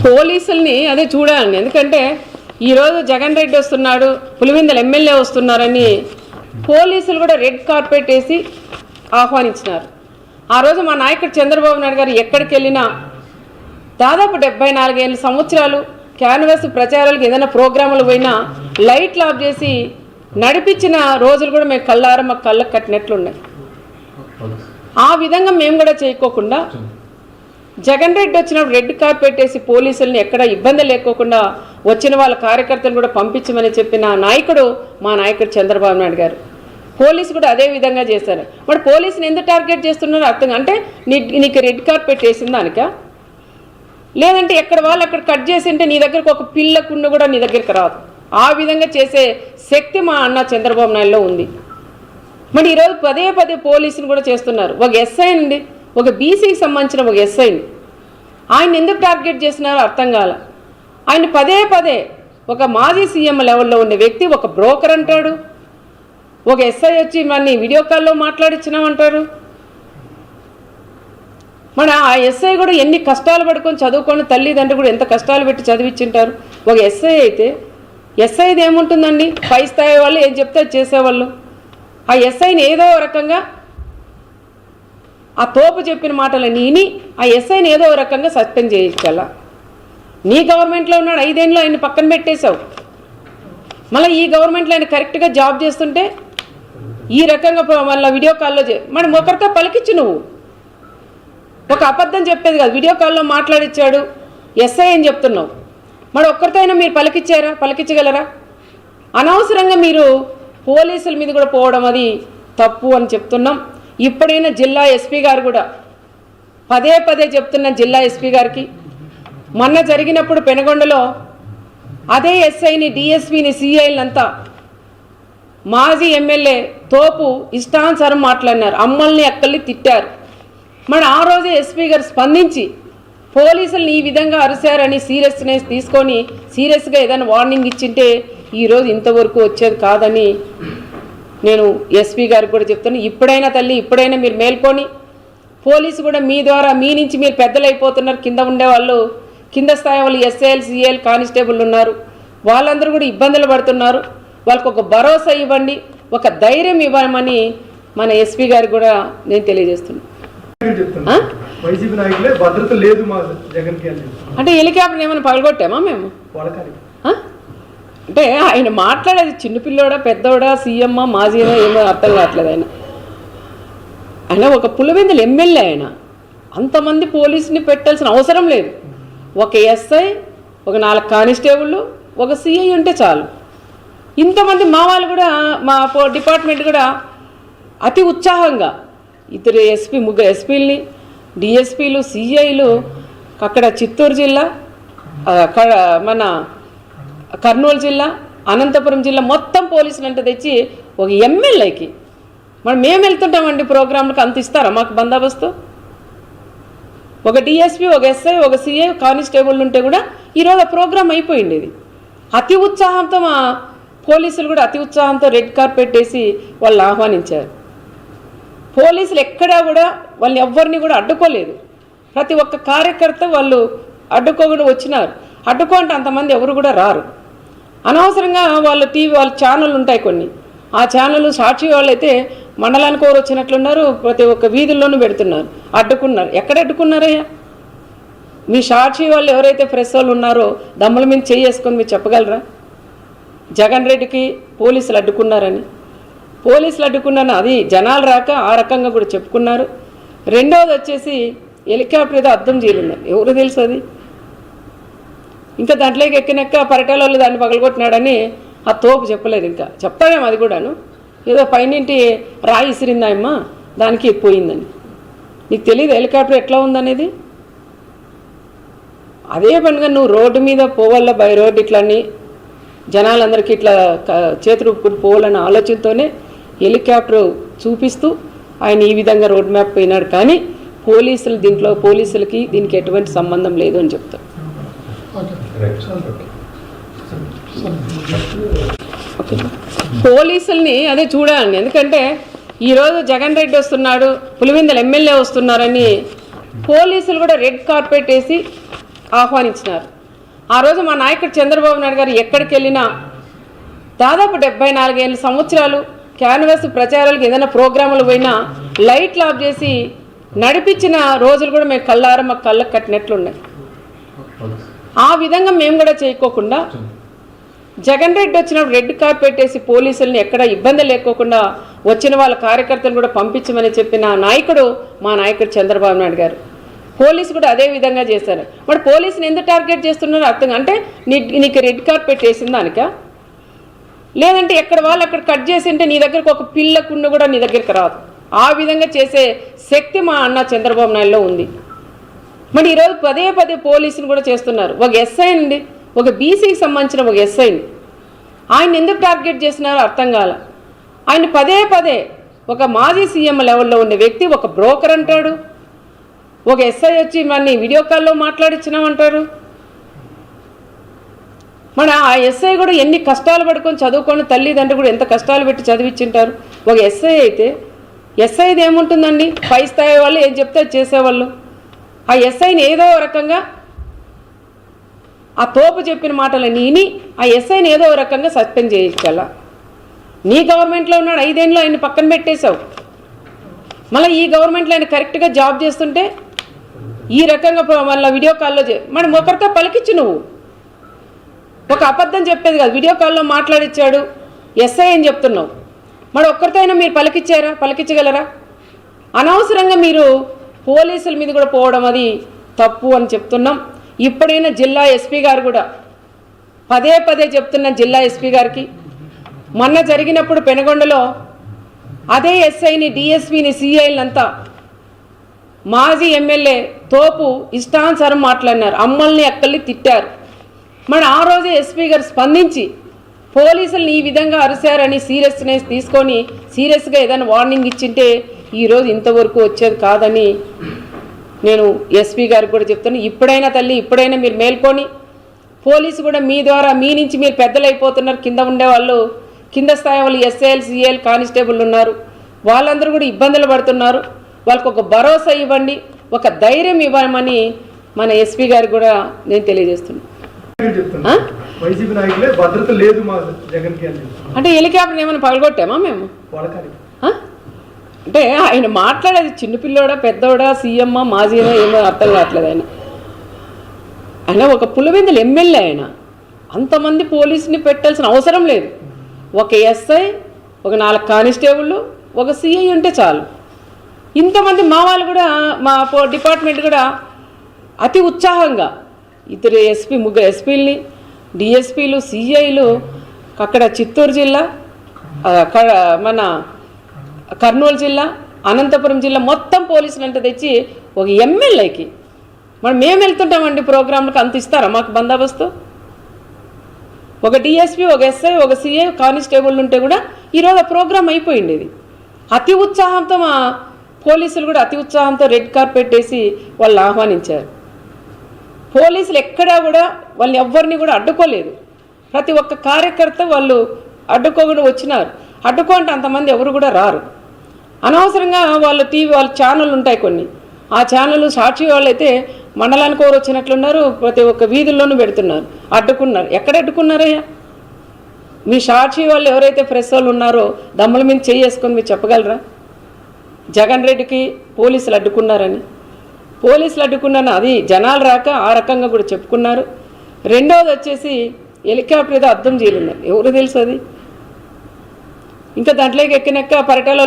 పోలీసుల్ని అదే చూడాలండి. ఎందుకంటే ఈరోజు జగన్ రెడ్డి వస్తున్నాడు పులివెందుల ఎమ్మెల్యే వస్తున్నారని పోలీసులు కూడా రెడ్ కార్పెట్ వేసి ఆహ్వానించినారు. ఆ రోజు మా నాయకుడు చంద్రబాబు నాయుడు గారు ఎక్కడికి వెళ్ళినా దాదాపు డెబ్బై నాలుగేళ్ళ సంవత్సరాలు క్యాన్వాస్ ప్రచారాలకు ఏదైనా ప్రోగ్రాములు పోయినా లైట్లు ఆఫ్ చేసి నడిపించిన రోజులు కూడా మేము కళ్ళార మాకు కళ్ళకు కట్టినట్లున్నాయి. ఆ విధంగా మేము కూడా చేయకోకుండా జగన్ రెడ్డి వచ్చినప్పుడు రెడ్ కార్పెట్ వేసి పోలీసుల్ని ఎక్కడ ఇబ్బంది లేకోకుండా వచ్చిన వాళ్ళ కార్యకర్తలు కూడా పంపించమని చెప్పిన నాయకుడు మా నాయకుడు చంద్రబాబు నాయుడు గారు. పోలీసు కూడా అదే విధంగా చేశారు. మరి పోలీసుని ఎందుకు టార్గెట్ చేస్తున్నారో అర్థం అంటే నీ నీకు రెడ్ కార్పెట్ వేసిన దానికా? లేదంటే ఎక్కడ వాళ్ళు అక్కడ కట్ చేసి ఉంటే నీ దగ్గరకు ఒక పిల్ల కుండ కూడా నీ దగ్గరికి రాదు. ఆ విధంగా చేసే శక్తి మా అన్న చంద్రబాబు నాయుడులో ఉంది. మరి ఈరోజు పదే పదే పోలీసులు కూడా చేస్తున్నారు. ఒక ఎస్ఐ అండి. ఒక బీసీకి సంబంధించిన ఒక ఎస్ఐని. ఆయన ఎందుకు టార్గెట్ చేసినారో అర్థం కాల. ఆయన పదే పదే ఒక మాజీ సీఎం లెవెల్లో ఉన్న వ్యక్తి ఒక బ్రోకర్ అంటాడు. ఒక ఎస్ఐ వచ్చి మన వీడియో కాల్లో మాట్లాడించినామంటారు మన ఆ ఎస్ఐ కూడా ఎన్ని కష్టాలు పడుకొని చదువుకొని తల్లిదండ్రులు కూడా ఎంత కష్టాలు పెట్టి చదివించుంటారు ఒక ఎస్ఐ అయితే ఎస్ఐది ఏముంటుందండి? పై స్థాయి వాళ్ళు ఏం చెప్తే చేసేవాళ్ళు. ఆ ఎస్ఐని ఏదో రకంగా ఆ తోపు చెప్పిన మాటలని విని ఆ ఎస్ఐని ఏదో రకంగా సస్పెండ్ చేయించాల. నీ గవర్నమెంట్లో ఉన్నాడు ఐదేళ్ళు ఆయన పక్కన పెట్టేశావు. మళ్ళీ ఈ గవర్నమెంట్లో ఆయన కరెక్ట్గా జాబ్ చేస్తుంటే ఈ రకంగా మళ్ళీ వీడియో కాల్లో చే మనం ఒకరితో పలికిచ్చు నువ్వు. ఒక అబద్ధం చెప్పేది కాదు వీడియో కాల్లో మాట్లాడిచ్చాడు ఎస్ఐ అని చెప్తున్నావు. మరి ఒక్కరితో అయినా మీరు పలికిచ్చారా పలికించగలరా? అనవసరంగా మీరు పోలీసుల మీద కూడా పోవడం అది తప్పు అని చెప్తున్నాం. ఇప్పుడైనా జిల్లా ఎస్పీ గారు కూడా పదే పదే చెప్తున్న జిల్లా ఎస్పీ గారికి మొన్న జరిగినప్పుడు పెనగొండలో అదే ఎస్ఐని డిఎస్పీని సిఐలంతా మాజీ ఎమ్మెల్యే తోపు ఇష్టానుసారం మాట్లాడినారు. అమ్మల్ని అక్కల్ని తిట్టారు. మన ఆ రోజే ఎస్పీ గారు స్పందించి పోలీసుల్ని ఈ విధంగా అరిశారని సీరియస్నెస్ తీసుకొని సీరియస్గా ఏదైనా వార్నింగ్ ఇచ్చింటే ఈరోజు ఇంతవరకు వచ్చేది కాదని నేను ఎస్పీ గారికి కూడా చెప్తాను ఇప్పుడైనా తల్లి ఇప్పుడైనా మీరు మేల్కొని పోలీసు కూడా మీ ద్వారా మీ నుంచి మీరు పెద్దలు అయిపోతున్నారు కింద ఉండేవాళ్ళు కింద స్థాయి వాళ్ళు ఎస్ఐఎల్ సిఎల్ కానిస్టేబుల్ ఉన్నారు. వాళ్ళందరూ కూడా ఇబ్బందులు పడుతున్నారు. వాళ్ళకు ఒక భరోసా ఇవ్వండి ఒక ధైర్యం ఇవ్వమని మన ఎస్పీ గారికి కూడా నేను తెలియజేస్తున్నాను. అంటే హెలికాప్టర్ ఏమైనా పగలగొట్టామా మేము? అంటే ఆయన మాట్లాడేది చిన్నపిల్లోడా పెద్దోడా సీఎం మాజీనా ఏమో అర్థం కావట్లేదు ఆయన. ఆయన ఒక పులివెందుల ఎమ్మెల్యే ఆయన. అంతమంది పోలీసుని పెట్టాల్సిన అవసరం లేదు. ఒక ఎస్ఐ ఒక నాలుగు కానిస్టేబుల్ ఒక సిఐ ఉంటే చాలు. ఇంతమంది మా వాళ్ళు కూడా మా డిపార్ట్మెంట్ కూడా అతి ఉత్సాహంగా ఇద్దరు ఎస్పీ ముగ్గురు ఎస్పీలని డిఎస్పీలు సిఐలు అక్కడ చిత్తూరు జిల్లా అక్కడ క- మన కర్నూలు జిల్లా అనంతపురం జిల్లా మొత్తం పోలీసులు అంటే తెచ్చి ఒక ఎమ్మెల్యేకి మరి మేము వెళ్తుంటామండి ప్రోగ్రాంలకు అంత ఇస్తారా మాకు బందోబస్తు? ఒక డిఎస్పీ ఒక ఎస్ఐ ఒక సిఐ కానిస్టేబుల్ ఉంటే కూడా ఈరోజు ఆ ప్రోగ్రాం అయిపోయింది ఇది. అతి ఉత్సాహంతో మా పోలీసులు కూడా అతి ఉత్సాహంతో రెడ్ కార్పెట్ వేసి వాళ్ళు ఆహ్వానించారు. పోలీసులు ఎక్కడా కూడా వాళ్ళని ఎవ్వరిని కూడా అడ్డుకోలేదు. ప్రతి ఒక్క కార్యకర్త వాళ్ళు అడ్డుకోకుండా వచ్చినారు. అడ్డుకో అంటే అంతమంది ఎవరు కూడా రారు. అనవసరంగా వాళ్ళ టీవీ వాళ్ళ ఛానల్ ఉంటాయి కొన్ని. ఆ ఛానల్ సాక్షి వాళ్ళైతే మండలానికి ఎవరు వచ్చినట్లున్నారు ప్రతి ఒక్క వీధుల్లోనూ పెడుతున్నారు అడ్డుకున్నారు. ఎక్కడ అడ్డుకున్నారయ్యా? మీ సాక్షి వాళ్ళు ఎవరైతే ప్రెస్ వాళ్ళు ఉన్నారో దమ్ముల మీద చేసుకొని మీరు చెప్పగలరా? జగన్ రెడ్డికి పోలీసులు అడ్డుకున్నారని. పోలీసులు అడ్డుకున్నాను అది జనాలు రాక ఆ రకంగా కూడా చెప్పుకున్నారు. రెండవది వచ్చేసి హెలికాప్టర్ ఏదో అర్థం చేయలేదు ఎవరు తెలుసు అది? ఇంకా దాంట్లోకి ఎక్కినాక పరిటాల వాళ్ళు దాన్ని పగలగొట్టినాడని ఆ తోపు చెప్పలేదు ఇంకా. చెప్తామేమో అది కూడాను. ఏదో పైనింటి రాయి ఇసిరిందాయమ్మా దానికి పోయిందని. నీకు తెలియదు హెలికాప్టర్ ఎట్లా ఉందనేది? అదే పనిగా నువ్వు రోడ్డు మీద పోవాల బై రోడ్డు ఇట్లని జనాలందరికీ ఇట్లా చేతులు పోవాలన్న ఆలోచనతోనే హెలికాప్టర్ చూపిస్తూ ఆయన ఈ విధంగా రోడ్ మ్యాప్ పోయినాడు కానీ పోలీసులు దీంట్లో పోలీసులకి దీనికి ఎటువంటి సంబంధం లేదు అని చెప్తారు. పోలీసుల్ని అదే చూడాలండి. ఎందుకంటే ఈరోజు జగన్ రెడ్డి వస్తున్నాడు పులివెందుల ఎమ్మెల్యే వస్తున్నారని పోలీసులు కూడా రెడ్ కార్పెట్ వేసి ఆహ్వానించినారు. ఆ రోజు మా నాయకుడు చంద్రబాబు నాయుడు గారు ఎక్కడికి వెళ్ళినా దాదాపు డెబ్బై నాలుగేళ్ళ సంవత్సరాలు క్యాన్వాస్ ప్రచారాలకు ఏదైనా ప్రోగ్రాములు పోయినా లైట్లు ఆఫ్ చేసి నడిపించిన రోజులు కూడా మేము కళ్ళారా మాకు కళ్ళకు కట్టినట్లున్నాయి. ఆ విధంగా మేము కూడా చేయకోకుండా జగన్ రెడ్డి వచ్చినప్పుడు రెడ్ కార్పెట్ వేసి పోలీసుల్ని ఎక్కడ ఇబ్బంది లేకోకుండా వచ్చిన వాళ్ళ కార్యకర్తలు కూడా పంపించమని చెప్పిన నాయకుడు మా నాయకుడు చంద్రబాబు నాయుడు గారు. పోలీసు కూడా అదే విధంగా చేశారు. మరి పోలీసుని ఎందుకు టార్గెట్ చేస్తున్నారో అర్థం అంటే నీ నీకు రెడ్ కార్పెట్ పెట్టేసింది దానికా? లేదంటే ఎక్కడ వాళ్ళు అక్కడ కట్ చేసి ఉంటే నీ దగ్గరకు ఒక పిల్లకుండా కూడా నీ దగ్గరికి రాదు. ఆ విధంగా చేసే శక్తి మా అన్న చంద్రబాబు నాయుడులో ఉంది. మరి ఈరోజు పదే పదే పోలీసులు కూడా చేస్తున్నారు. ఒక ఎస్ఐ అండి. ఒక బీసీకి సంబంధించిన ఒక ఎస్ఐని ఆయన ఎందుకు టార్గెట్ చేస్తున్నారో అర్థం కాల. ఆయన పదే పదే ఒక మాజీ సీఎం లెవెల్లో ఉండే వ్యక్తి ఒక బ్రోకర్ అంటాడు. ఒక ఎస్ఐ వచ్చి మన వీడియో కాల్లో మాట్లాడించినామంటారు మన ఆ ఎస్ఐ కూడా ఎన్ని కష్టాలు పడుకొని చదువుకొని తల్లిదండ్రులు కూడా ఎంత కష్టాలు పెట్టి చదివించింటారు ఒక ఎస్ఐ అయితే ఎస్ఐది ఏముంటుందండి? పై స్థాయి వాళ్ళు ఏం చెప్తే చేసేవాళ్ళు. ఆ ఎస్ఐని ఏదో రకంగా ఆ తోపు చెప్పిన మాటలని విని ఆ ఎస్ఐని ఏదో రకంగా సస్పెండ్ చేయించాల. నీ గవర్నమెంట్లో ఉన్నాడు ఐదేళ్ళు ఆయన పక్కన పెట్టేశావు. మళ్ళీ ఈ గవర్నమెంట్లో ఆయన కరెక్ట్గా జాబ్ చేస్తుంటే ఈ రకంగా మళ్ళీ వీడియో కాల్లో చే మనం ఒకరితో పలికిచ్చు నువ్వు. ఒక అబద్ధం చెప్పేది కాదు వీడియో కాల్లో మాట్లాడిచ్చాడు ఎస్ఐ అని చెప్తున్నావు. మరి ఒక్కరితో అయినా మీరు పలికిచ్చారా? పలికించగలరా? అనవసరంగా మీరు పోలీసుల మీద కూడా పోవడం అది తప్పు అని చెప్తున్నాం. ఇప్పుడైనా జిల్లా ఎస్పీ గారు కూడా పదే పదే చెప్తున్న జిల్లా ఎస్పీ గారికి మొన్న జరిగినప్పుడు పెనగొండలో అదే ఎస్ఐని డిఎస్పీని సిఐలంతా మాజీ ఎమ్మెల్యే తోపు ఇష్టానుసారం మాట్లాడినారు. అమ్మల్ని అక్కల్ని తిట్టారు. మన ఆ రోజే ఎస్పీ గారు స్పందించి పోలీసుల్ని ఈ విధంగా అరిశారని సీరియస్నెస్ తీసుకొని సీరియస్గా ఏదైనా వార్నింగ్ ఇచ్చింటే ఈరోజు ఇంతవరకు వచ్చేది కాదని నేను ఎస్పీ గారికి కూడా చెప్తాను ఇప్పుడైనా తల్లి ఇప్పుడైనా మీరు మేల్కొని పోలీసు కూడా మీ ద్వారా మీ నుంచి మీరు పెద్దలు అయిపోతున్నారు కింద ఉండేవాళ్ళు కింద స్థాయి వాళ్ళు ఎస్ఐఎల్ సిఎల్ కానిస్టేబుల్ ఉన్నారు. వాళ్ళందరూ కూడా ఇబ్బందులు పడుతున్నారు. వాళ్ళకు ఒక భరోసా ఇవ్వండి ఒక ధైర్యం ఇవ్వమని మన ఎస్పీ గారికి కూడా నేను తెలియజేస్తున్నాను. అంటే హెలికాప్టర్ ఏమైనా పగలగొట్టామా మేము? అంటే ఆయన మాట్లాడేది చిన్నపిల్లోడా పెద్దోడా సీఎమ్మా మాజీనా ఏమో అర్థం కావట్లేదు ఆయన. ఆయన ఒక పులివెందులు ఎమ్మెల్యే ఆయన. అంతమంది పోలీసుని పెట్టాల్సిన అవసరం లేదు. ఒక ఎస్ఐ ఒక నాలుగు కానిస్టేబుల్ ఒక సిఐ ఉంటే చాలు. ఇంతమంది మా వాళ్ళు కూడా మా డిపార్ట్మెంట్ కూడా అతి ఉత్సాహంగా ఇద్దరు ఎస్పీ ముగ్గురు ఎస్పీల్ని డిఎస్పీలు సిఐలు అక్కడ చిత్తూరు జిల్లా క- మన కర్నూలు జిల్లా అనంతపురం జిల్లా మొత్తం పోలీసులు అంటే తెచ్చి ఒక ఎమ్మెల్యేకి. మరి మేము వెళ్తుంటామండి ప్రోగ్రాంలకు అంత ఇస్తారా మాకు బందోబస్తు? ఒక డిఎస్పీ ఒక ఎస్ఐ ఒక సిఐ కానిస్టేబుల్ ఉంటే కూడా ఈరోజు ఆ ప్రోగ్రామ్ అయిపోయింది ఇది. అతి ఉత్సాహంతో మా పోలీసులు కూడా అతి ఉత్సాహంతో రెడ్ కార్పెట్ వేసి వాళ్ళు ఆహ్వానించారు. పోలీసులు ఎక్కడా కూడా వాళ్ళని ఎవ్వరిని కూడా అడ్డుకోలేదు. ప్రతి ఒక్క కార్యకర్త వాళ్ళు అడ్డుకోకుండా వచ్చినారు. అడ్డుకో అంటే అంతమంది ఎవరు కూడా రారు. అనవసరంగా వాళ్ళ టీవీ వాళ్ళ ఛానళ్ళు ఉంటాయి కొన్ని. ఆ ఛానల్ సాక్షి వాళ్ళైతే మండలానికి ఎవరు వచ్చినట్లున్నారు ప్రతి ఒక్క వీధుల్లోనూ పెడుతున్నారు అడ్డుకున్నారు. ఎక్కడ అడ్డుకున్నారయ్యా? మీ సాక్షి వాళ్ళు ఎవరైతే ప్రెస్ వాళ్ళు ఉన్నారో దమ్ముల మీద చేసుకొని మీరు చెప్పగలరా? జగన్ రెడ్డికి పోలీసులు అడ్డుకున్నారని. పోలీసులు అడ్డుకున్నాను అది జనాలు రాక ఆ రకంగా కూడా చెప్పుకున్నారు. రెండవది వచ్చేసి హెలికాప్టర్ ఏదో అర్థం చేయలేదు ఎవరు తెలుసు అది? ఇంకా దాంట్లోకి ఎక్కినాక పరిటాలలో